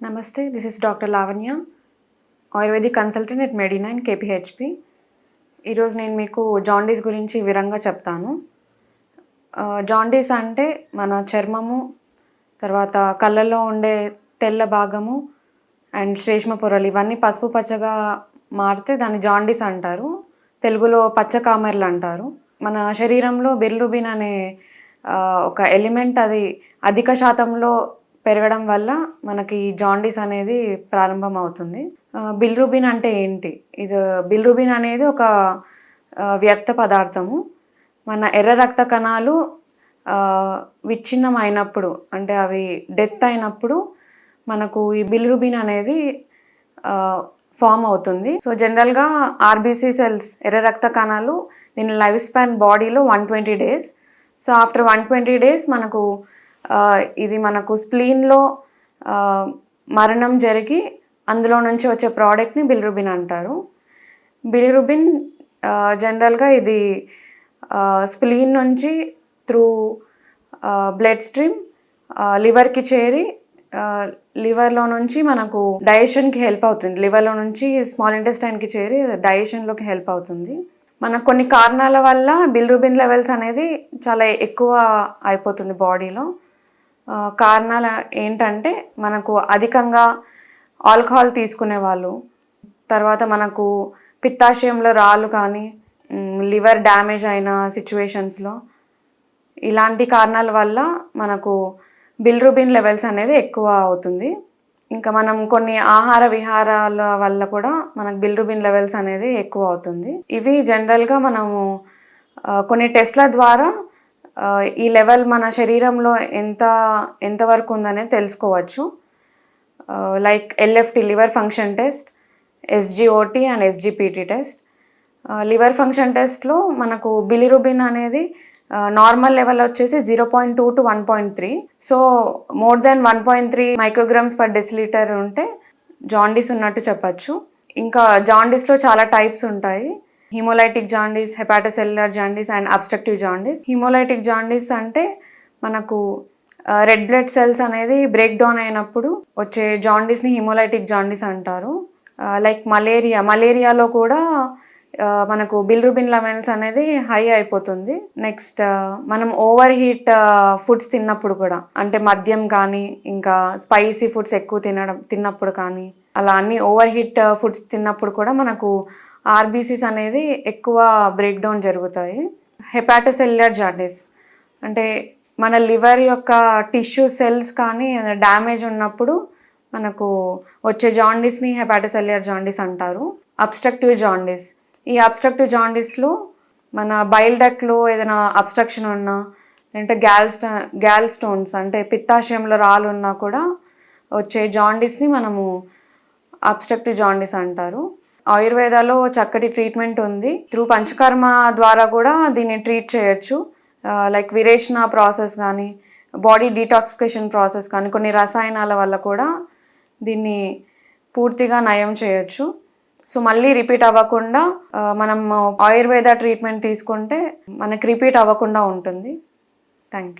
నమస్తే this is doctor Lavanya ayurvedic consultant at Medinine KPHB ఈరోజు నేను మీకు జాండీస్ గురించి వివరంగా చెప్తాను. జాండీస్ అంటే మన చర్మము తర్వాత కళ్ళల్లో ఉండే తెల్ల భాగము అండ్ శ్రేష్మ పొరలు ఇవన్నీ పసుపు పచ్చగా మారితే దాన్ని జాండీస్ అంటారు. తెలుగులో పచ్చ కామెర్లు అంటారు. మన శరీరంలో బిల్రుబిన్ అనే ఒక ఎలిమెంట్ అది అధిక శాతంలో పెరగడం వల్ల మనకి జాండీస్ అనేది ప్రారంభం అవుతుంది ఆ, బిల్రుబిన్ అంటే ఏంటి? ఇది బిల్రుబిన్ అనేది ఒక వ్యర్థ పదార్థము. మన ఎర్ర రక్త కణాలు విచ్ఛిన్నం అయినప్పుడు అంటే అవి డెత్ అయినప్పుడు మనకు ఈ బిల్రుబిన్ అనేది ఫామ్ అవుతుంది. సో జనరల్గా ఆర్బీసీ సెల్స్ ఎర్ర రక్త కణాలు దీని లైఫ్ స్పాన్ బాడీలో one twenty days. So after one twenty days మనకు ఇది మనకు స్ప్లీన్లో మరణం జరిగి అందులో నుంచి వచ్చే ప్రోడక్ట్ని బిలిరుబిన్ అంటారు. బిలిరుబిన్ జనరల్గా ఇది స్ప్లీన్ నుంచి త్రూ బ్లడ్ స్ట్రీమ్ లివర్కి చేరి లివర్లో నుంచి మనకు డైజెషన్కి హెల్ప్ అవుతుంది. లివర్లో నుంచి స్మాల్ ఇంటెస్టైన్కి చేరి డైజెషన్లోకి హెల్ప్ అవుతుంది. మనకు కొన్ని కారణాల వల్ల బిల్రుబిన్ లెవెల్స్ అనేది చాలా ఎక్కువ అయిపోతుంది బాడీలో కారణాలు ఏంటంటే మనకు అధికంగా ఆల్కహాల్ తీసుకునే వాళ్ళు. తర్వాత మనకు పిత్తాశయంలో రాళ్ళు కానీ లివర్ డ్యామేజ్ అయిన సిచ్యువేషన్స్లో ఇలాంటి కారణాల వల్ల మనకు బిల్రుబిన్ లెవెల్స్ అనేది ఎక్కువ అవుతుంది. ఇంకా మనం కొన్ని ఆహార విహారాల వల్ల కూడా మనకు బిల్రుబిన్ లెవెల్స్ అనేది ఎక్కువ అవుతుంది. ఇవి జనరల్గా మనము కొన్ని టెస్ట్ల ద్వారా ఈ లెవెల్ మన శరీరంలో ఎంత ఎంతవరకు ఉందనేది తెలుసుకోవచ్చు. Like LFT liver function test SGOT and SGPT test. Liver function టెస్ట్లో మనకు బిలిరుబిన్ అనేది నార్మల్ లెవెల్ వచ్చేసి zero point two to one point three. So more than one point three micrograms per decilitre ఉంటే జాండీస్ ఉన్నట్టు చెప్పచ్చు. ఇంకా జాండీస్లో చాలా టైప్స్ ఉంటాయి. Haemolytic jaundice hepatocellular jaundice and obstructive jaundice haemolytic jaundice అంటే మనకు రెడ్ బ్లడ్ సెల్స్ అనేది బ్రేక్ డౌన్ అయినప్పుడు వచ్చే జాండీస్ని హిమోలైటిక్ జాండీస్ అంటారు. లైక్ మలేరియా మలేరియాలో కూడా మనకు బిల్రుబిన్ లెవెల్స్ అనేది హై అయిపోతుంది. నెక్స్ట్ మనం ఓవర్ హీట్ ఫుడ్స్ తిన్నప్పుడు కూడా అంటే మద్యం కానీ ఇంకా స్పైసీ ఫుడ్స్ ఎక్కువ తినడం తిన్నప్పుడు కానీ అలా అన్ని ఓవర్ హీట్ ఫుడ్స్ తిన్నప్పుడు కూడా మనకు ఆర్బీసీస్ అనేది ఎక్కువ బ్రేక్ డౌన్ జరుగుతాయి. Hepatocellular jaundice. అంటే మన లివర్ యొక్క టిష్యూ సెల్స్ కానీ డ్యామేజ్ ఉన్నప్పుడు మనకు వచ్చే జాండీస్ని హెపాటోసెల్యులర్ జాండీస్ అంటారు. Obstructive jaundice. ఈ అబ్స్ట్రక్టివ్ జాండీస్లో మన బైల్ ఏదైనా అబ్స్ట్రక్షన్ ఉన్నా లేదంటే గ్యాల్ స్టో గ్యాల్ స్టోన్స్ అంటే పిత్తాశయంలో రాళ్ళు ఉన్నా కూడా వచ్చే జాండీస్ని మనము అబ్స్ట్రక్టివ్ జాండీస్ అంటారు. ఆయుర్వేదాలో చక్కటి ట్రీట్మెంట్ ఉంది. త్రూ పంచకర్మ ద్వారా కూడా దీన్ని ట్రీట్ చేయొచ్చు. లైక్ విరేచన ప్రాసెస్ కానీ బాడీ డీటాక్సిఫికేషన్ ప్రాసెస్ కానీ కొన్ని రసాయనాల వల్ల కూడా దీన్ని పూర్తిగా నయం చేయొచ్చు. సో మళ్ళీ రిపీట్ అవ్వకుండా మనం ఆయుర్వేద ట్రీట్మెంట్ తీసుకుంటే మనకి రిపీట్ అవ్వకుండా ఉంటుంది. Thank you